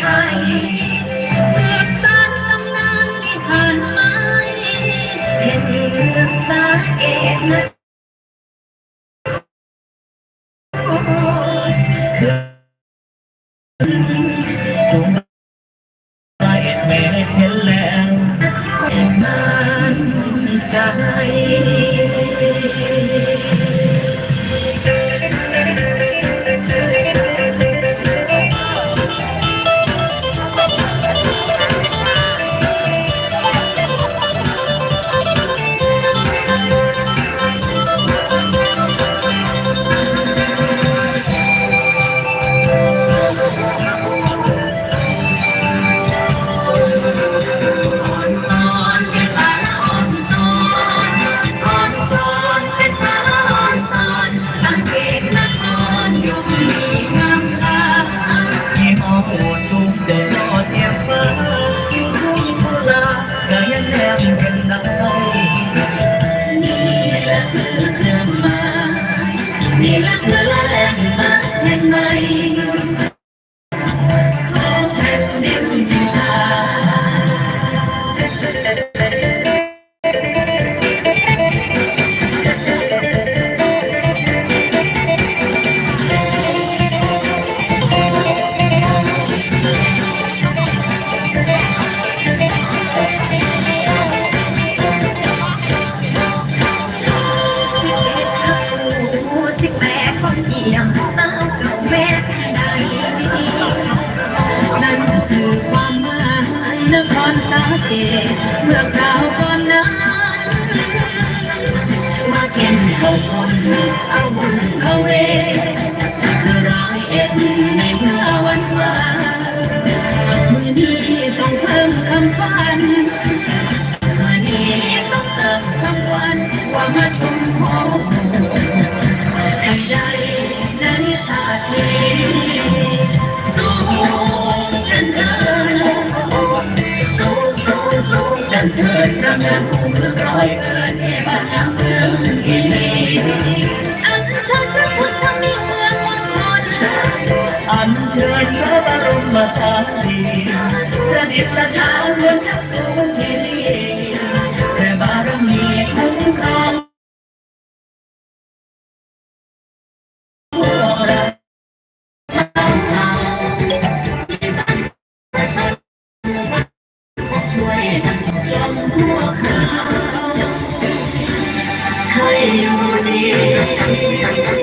ไทยสืบสานตำนานนิทานม้เห็นเรื่องสาเอกนะสงสารแม่เห็นแล้วมันใจ นครสาเกตเมื่อคราวก่อนนั้นมาเก็บเขาคนเอาบุญเขาเว ถิดรำงานผู้เมืองร้อยเกินเอบ้านน้ำเมืองอินอันเชิญพระพุทธมีเมืองมงคลอันเชิญพระบรมสารีประดิษฐานบนจักษุทีนีำลมทั่วขาให้อยู่ดี